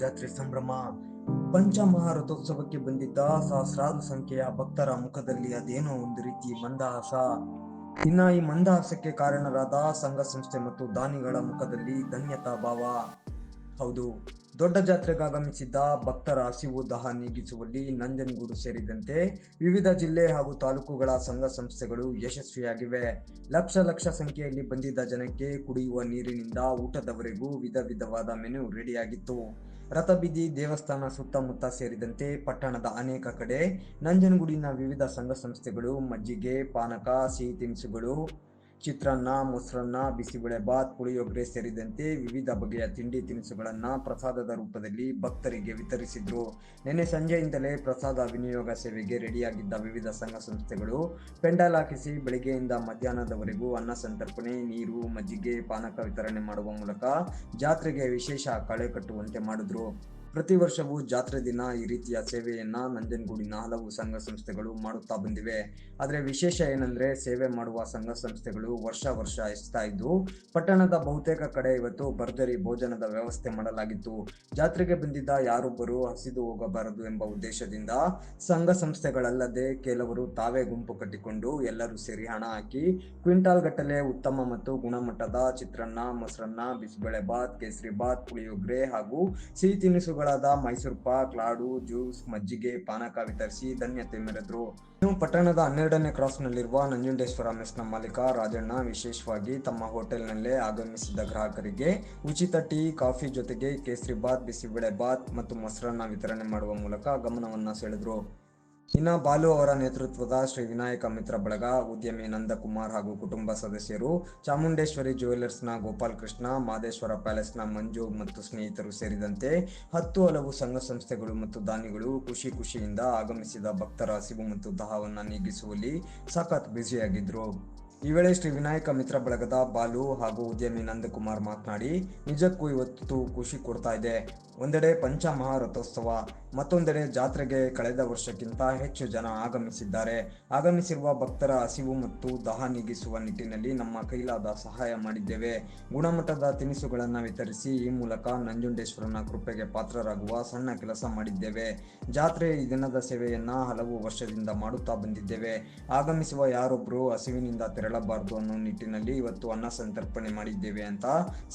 ಜಾತ್ರೆ ಸಂಭ್ರಮ. ಪಂಚಮಹಾರಥೋತ್ಸವಕ್ಕೆ ಬಂದಿದ್ದ ಸಹಸ್ರಾರು ಸಂಖ್ಯೆಯ ಭಕ್ತರ ಮುಖದಲ್ಲಿ ಅದೇನೋ ಒಂದು ರೀತಿ ಮಂದಹಾಸ. ಇನ್ನ ಈ ಮಂದಹಾಸಕ್ಕೆ ಕಾರಣರಾದ ಸಂಘ ಸಂಸ್ಥೆ ಮತ್ತು ದಾನಿಗಳ ಮುಖದಲ್ಲಿ ಧನ್ಯತಾ ಭಾವ. ಹೌದು. ದೊಡ್ಡ ಜಾತ್ರೆಗೆ ಆಗಮಿಸಿದ್ದ ಭಕ್ತರ ಹಸಿವು ದಹ ನೀಗಿಸುವಲ್ಲಿ ನಂಜನಗೂಡು ಸೇರಿದಂತೆ ವಿವಿಧ ಜಿಲ್ಲೆ ಹಾಗೂ ತಾಲೂಕುಗಳ ಸಂಘ ಸಂಸ್ಥೆಗಳು ಯಶಸ್ವಿಯಾಗಿವೆ. ಲಕ್ಷ ಲಕ್ಷ ಸಂಖ್ಯೆಯಲ್ಲಿ ಬಂದಿದ್ದ ಜನಕ್ಕೆ ಕುಡಿಯುವ ನೀರಿನಿಂದ ಊಟದವರೆಗೂ ವಿಧ ವಿಧವಾದ ಮೆನು ರೆಡಿಯಾಗಿತ್ತು. ರಥಬೀದಿ ದೇವಸ್ಥಾನ ಸುತ್ತಮುತ್ತ ಸೇರಿದಂತೆ ಪಟ್ಟಣದ ಅನೇಕ ಕಡೆ ನಂಜನಗೂಡಿನ ವಿವಿಧ ಸಂಘ ಸಂಸ್ಥೆಗಳು ಮಜ್ಜಿಗೆ, ಪಾನಕ, ಸಿಹಿ ತಿನಿಸುಗಳು ಚಿತ್ರಾನ್ನ, ಮೊಸರನ್ನ ಬಿಸಿಬೇಳೆಬಾತ್ ಪುಳಿಯೋಗರೆ ಸೇರಿದಂತೆ ವಿವಿಧ ಬಗೆಯ ತಿಂಡಿ ತಿನಿಸುಗಳನ್ನ ಪ್ರಸಾದದ ರೂಪದಲ್ಲಿ ಭಕ್ತರಿಗೆ ವಿತರಿಸಿದ್ರು. ನಿನ್ನೆ ಸಂಜೆಯಿಂದಲೇ ಪ್ರಸಾದ ವಿನಿಯೋಗ ಸೇವೆಗೆ ರೆಡಿಯಾಗಿದ್ದ ವಿವಿಧ ಸಂಘ ಸಂಸ್ಥೆಗಳು ಪೆಂಡಲ್ ಹಾಕಿಸಿ ಬೆಳಿಗ್ಗೆಯಿಂದ ಮಧ್ಯಾಹ್ನದವರೆಗೂ ಅನ್ನ ಸಂತರ್ಪಣೆ, ನೀರು, ಮಜ್ಜಿಗೆ, ಪಾನಕ ವಿತರಣೆ ಮಾಡುವ ಮೂಲಕ ಜಾತ್ರೆಗೆ ವಿಶೇಷ ಕಳೆ ಕಟ್ಟುವಂತೆ ಮಾಡಿದ್ರು. ಪ್ರತಿ ವರ್ಷವೂ ಜಾತ್ರೆ ದಿನ ಈ ರೀತಿಯ ಸೇವೆಯನ್ನ ನಂಜನಗೂಡಿನ ಹಲವು ಸಂಘ ಸಂಸ್ಥೆಗಳು ಮಾಡುತ್ತಾ ಬಂದಿವೆ. ಆದರೆ ವಿಶೇಷ ಏನಂದ್ರೆ ಸೇವೆ ಮಾಡುವ ಸಂಘ ಸಂಸ್ಥೆಗಳು ವರ್ಷ ವರ್ಷ ಹೆಚ್ಚುತ್ತಾ ಇದ್ದು, ಪಟ್ಟಣದ ಬಹುತೇಕ ಕಡೆ ಇವತ್ತು ಭರ್ಜರಿ ಭೋಜನದ ವ್ಯವಸ್ಥೆ ಮಾಡಲಾಗಿತ್ತು. ಜಾತ್ರೆಗೆ ಬಂದಿದ್ದ ಯಾರೊಬ್ಬರು ಹಸಿದು ಹೋಗಬಾರದು ಎಂಬ ಉದ್ದೇಶದಿಂದ ಸಂಘ ಸಂಸ್ಥೆಗಳಲ್ಲದೆ ಕೆಲವರು ತಾವೇ ಗುಂಪು ಕಟ್ಟಿಕೊಂಡು ಎಲ್ಲರೂ ಸೇರಿ ಹಣ ಹಾಕಿ ಕ್ವಿಂಟಾಲ್ ಗಟ್ಟಲೆ ಉತ್ತಮ ಮತ್ತು ಗುಣಮಟ್ಟದ ಚಿತ್ರಾನ್ನ, ಮೊಸರನ್ನ ಬಿಸಿಬೇಳೆಬಾತ್ ಕೇಸರಿಬಾತ್ ಪುಳಿಯೋಗರೆ ಹಾಗೂ ಸಿಹಿ ತಿನಿಸುಗಳಾದ ಮೈಸೂರು ಪಾಕ್, ಲಾಡು ಜ್ಯೂಸ್ ಮಜ್ಜಿಗೆ, ಪಾನಕ ವಿತರಿಸಿ ಧನ್ಯತೆ ಮೆರೆದ್ರು ಇನ್ನು ಪಟ್ಟಣದ ಹನ್ನೆರಡನೇ ಕ್ರಾಸ್ನಲ್ಲಿರುವ ನಂಜುಂಡೇಶ್ವರ ಮೆಸ್ನ ಮಾಲೀಕ ರಾಜಣ್ಣ ವಿಶೇಷವಾಗಿ ತಮ್ಮ ಹೋಟೆಲ್ನಲ್ಲೇ ಆಗಮಿಸಿದ ಗ್ರಾಹಕರಿಗೆ ಉಚಿತ ಟೀ, ಕಾಫಿ ಜೊತೆಗೆ ಕೇಸರಿ ಬಾತ್ ಬಿಸಿಬೇಳೆ ಬಾತ್ ಮತ್ತು ಮೊಸರನ್ನ ವಿತರಣೆ ಮಾಡುವ ಮೂಲಕ ಗಮನವನ್ನ ಸೆಳೆದ್ರು. ಇನ್ನ ಬಾಲು ಅವರ ನೇತೃತ್ವದ ಶ್ರೀ ವಿನಾಯಕ ಮಿತ್ರ ಬಳಗ, ಉದ್ಯಮಿ ನಂದಕುಮಾರ್ ಹಾಗೂ ಕುಟುಂಬ ಸದಸ್ಯರು ಚಾಮುಂಡೇಶ್ವರಿ ಜ್ಯುವೆಲ್ಲರ್ಸ್ನ ಗೋಪಾಲ್ ಕೃಷ್ಣ, ಮಾದೇಶ್ವರ ಪ್ಯಾಲೇಸ್ನ ಮಂಜು ಮತ್ತು ಸ್ನೇಹಿತರು ಸೇರಿದಂತೆ ಹತ್ತು ಹಲವು ಸಂಘ ಸಂಸ್ಥೆಗಳು ಮತ್ತು ದಾನಿಗಳು ಖುಷಿ ಖುಷಿಯಿಂದ ಆಗಮಿಸಿದ ಭಕ್ತರ ಹಸಿವು ಮತ್ತು ದಾಹವನ್ನು ನೀಗಿಸುವಲ್ಲಿ ಸಖತ್ ಬ್ಯುಸಿಯಾಗಿದ್ರು. ಈ ವೇಳೆ ಶ್ರೀ ವಿನಾಯಕ ಮಿತ್ರ ಬಳಗದ ಬಾಲು ಹಾಗೂ ಉದ್ಯಮಿ ನಂದಕುಮಾರ್ ಮಾತನಾಡಿ, ನಿಜಕ್ಕೂ ಇವತ್ತು ಖುಷಿ ಕೊಡ್ತಾ ಇದೆ. ಒಂದೆಡೆ ಪಂಚಮಹಾರಥೋತ್ಸವ, ಮತ್ತೊಂದೆಡೆ ಜಾತ್ರೆಗೆ ಕಳೆದ ವರ್ಷಕ್ಕಿಂತ ಹೆಚ್ಚು ಜನ ಆಗಮಿಸಿದ್ದಾರೆ. ಆಗಮಿಸಿರುವ ಭಕ್ತರ ಹಸಿವು ಮತ್ತು ದಹ ನೀಗಿಸುವ ನಿಟ್ಟಿನಲ್ಲಿ ನಮ್ಮ ಕೈಲಾದ ಸಹಾಯ ಮಾಡಿದ್ದೇವೆ. ಗುಣಮಟ್ಟದ ತಿನಿಸುಗಳನ್ನು ವಿತರಿಸಿ ಈ ಮೂಲಕ ನಂಜುಂಡೇಶ್ವರನ ಕೃಪೆಗೆ ಪಾತ್ರರಾಗುವ ಸಣ್ಣ ಕೆಲಸ ಮಾಡಿದ್ದೇವೆ. ಜಾತ್ರೆ ಈ ದಿನದ ಸೇವೆಯನ್ನ ಹಲವು ವರ್ಷದಿಂದ ಮಾಡುತ್ತಾ ಬಂದಿದ್ದೇವೆ. ಆಗಮಿಸುವ ಯಾರೊಬ್ಬರು ಹಸಿವಿನಿಂದ ತೆರಳಬಾರದು ಅನ್ನೋ ನಿಟ್ಟಿನಲ್ಲಿ ಇವತ್ತು ಅನ್ನ ಸಂತರ್ಪಣೆ ಮಾಡಿದ್ದೇವೆ ಅಂತ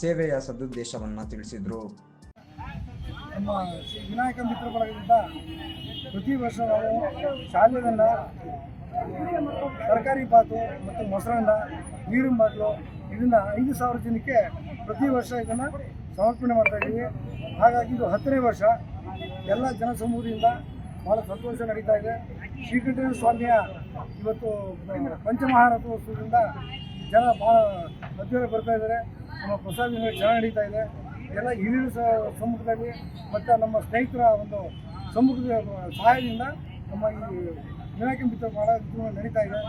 ಸೇವೆಯ ಸದುದ್ದೇಶವನ್ನ ತಿಳಿಸಿದ್ರು. ನಮ್ಮ ವಿನಾಯಕ ಮಿತ್ರ ಬಳಗದಿಂದ ಪ್ರತಿ ವರ್ಷ ನಾವು ಶಾಲೆಯನ್ನ ತರಕಾರಿ ಬಾತು ಮತ್ತು ಮೊಸರನ್ನ ನೀರಿನ ಬಾಟ್ಲು ಇದನ್ನು ಐದು ಸಾವಿರ ಜನಕ್ಕೆ ಪ್ರತಿ ವರ್ಷ ಇದನ್ನು ಸಮರ್ಪಣೆ ಮಾಡ್ತಾ ಇದ್ದೀವಿ ಹಾಗಾಗಿ ಇದು ಹತ್ತನೇ ವರ್ಷ. ಎಲ್ಲ ಜನಸಮೂಹದಿಂದ ಭಾಳ ಸಂತೋಷ ನಡೀತಾ ಇದೆ. ಶ್ರೀಕಂಠೇಶ್ವರ ಸ್ವಾಮಿಯ ಇವತ್ತು ಪಂಚಮಹಾರಥೋತ್ಸವದಿಂದ ಜನ ಭಾಳ ಮಧ್ಯದಲ್ಲಿ ಬರ್ತಾ ಇದ್ದಾರೆ. ನಮ್ಮ ಪ್ರಸಾದ ಚೆನ್ನಾಗಿ ನಡೀತಾ ಇದೆ. ಎಲ್ಲ ಹಿರಿಯರ ಸಮ್ಮುಖದಲ್ಲಿ ಮತ್ತು ನಮ್ಮ ಸ್ನೇಹಿತರ ಒಂದು ಸಮ್ಮುಖದ ಸಹಾಯದಿಂದ ನಮ್ಮ ಈ ವಿನಾಯಕ ಮಿತ್ರ ಭಾಳ ನಡೀತಾ ಇದೆ.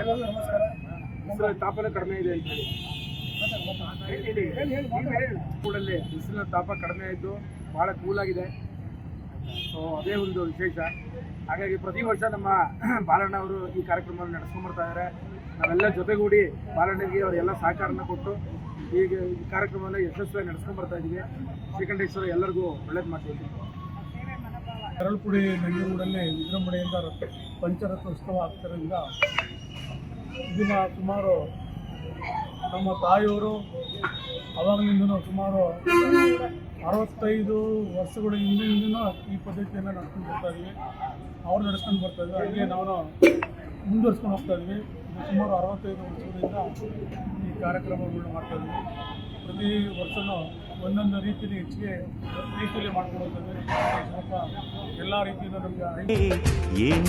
ಎಲ್ಲರಿಗೂ ನಮಸ್ಕಾರ. ನಮ್ಮ ತಾಪನ ಕಡಿಮೆ ಇದೆ ಅಂತ ಹೇಳಿ. ಕೂಡಲ್ಲಿ ಬಿಸಿಲಿನ ತಾಪ ಕಡಿಮೆ ಇದ್ದು ಭಾಳ ಕೂಲಾಗಿದೆ ಸೊ ಅದೇ ಒಂದು ವಿಶೇಷ. ಹಾಗಾಗಿ ಪ್ರತಿ ವರ್ಷ ನಮ್ಮ ಬಾಲಣ್ಣ ಅವರು ಈ ಕಾರ್ಯಕ್ರಮವನ್ನು ನಡೆಸ್ಕೊಂಡ್ ಬರ್ತಾ ಇದ್ದಾರೆ ನಾವೆಲ್ಲ ಜೊತೆಗೂಡಿ ಬಾಲಣ್ಣಗೆ ಅವರೆಲ್ಲ ಸಹಕಾರನ ಕೊಟ್ಟು ಈಗ ಈ ಕಾರ್ಯಕ್ರಮವನ್ನು ಯಶಸ್ವಿಯಾಗಿ ನಡೆಸ್ಕೊಂಡ್ ಬರ್ತಾ ಇದ್ದೀವಿ ಶ್ರೀಕಂಠೇಶ್ವರ ಎಲ್ಲರಿಗೂ ಒಳ್ಳೇದು ಮಾಡ್ತೀವಿ. ಕರಳ್ಪುಡಿ ನಂಜನಗೂಡಲ್ಲಿ ವಿಜೃಂಭಣೆಯಿಂದ ರಥ ಪಂಚರಥೋತ್ಸವ ಆಗ್ತಿರೋದ್ರಿಂದ ಇದನ್ನ ಸುಮಾರು ನಮ್ಮ ತಾಯಿಯವರು ಅವಾಗಲಿಂದ ಸುಮಾರು ಅರವತ್ತೈದು ವರ್ಷಗಳ ಹಿಂದಿನಿಂದ ಈ ಪದ್ಧತಿಯನ್ನು ನಡ್ಸ್ಕೊಂಡು ಬರ್ತಾ ಇದ್ವಿ. ಅವ್ರು ನಡೆಸ್ಕೊಂಡು ಬರ್ತಾ ಇದ್ವಿ ಹಾಗೆ ನಾವು ಮುಂದುವರ್ಸ್ಕೊಂಡು ಹೋಗ್ತಾ ಇದ್ವಿ. ಸುಮಾರು ಅರವತ್ತೈದು ವರ್ಷಗಳಿಂದ ಈ ಕಾರ್ಯಕ್ರಮಗಳನ್ನ ಮಾಡ್ತಾ ಇದ್ವಿ. ಪ್ರತಿ ವರ್ಷವೂ ಒಂದೊಂದು ರೀತಿಯಲ್ಲಿ ಹೆಚ್ಚಿಗೆ ರೀತಿಯಲ್ಲಿ ಮಾಡ್ಕೊಂಡು ಸ್ವಲ್ಪ ಎಲ್ಲ ರೀತಿಯಿಂದ ನಮಗೆ ಏನ್